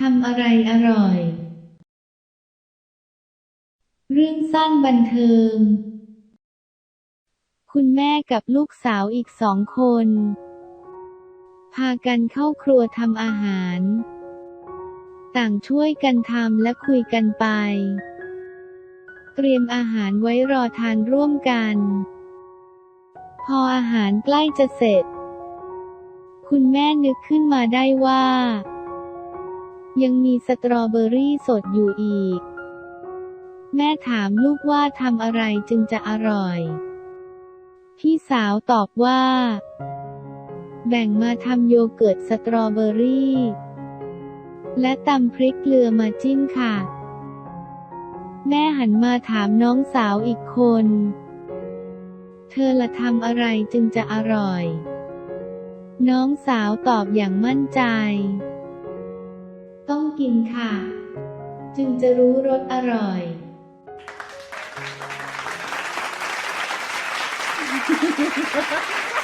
ทำอะไรอร่อย เรื่องสั้นบันเทิง คุณแม่กับลูกสาวอีกสองคน พากันเข้าครัวทำอาหาร ต่างช่วยกันทำและคุยกันไป เตรียมอาหารไว้รอทานร่วมกัน พออาหารใกล้จะเสร็จ คุณแม่นึกขึ้นมาได้ว่า ยังมีสตรอเบอรี่สดอยู่อีก แม่ถามลูกว่าทำอะไรจึงจะอร่อย พี่สาวตอบว่า แบ่งมาทำโยเกิร์ตสตรอเบอรี่ และตำพริกเกลือมาจิ้มค่ะ แม่หันมาถามน้องสาวอีกคน เธอละทำอะไรจึงจะอร่อย น้องสาวตอบอย่างมั่นใจ กินค่ะ จึงจะรู้รสอร่อยเ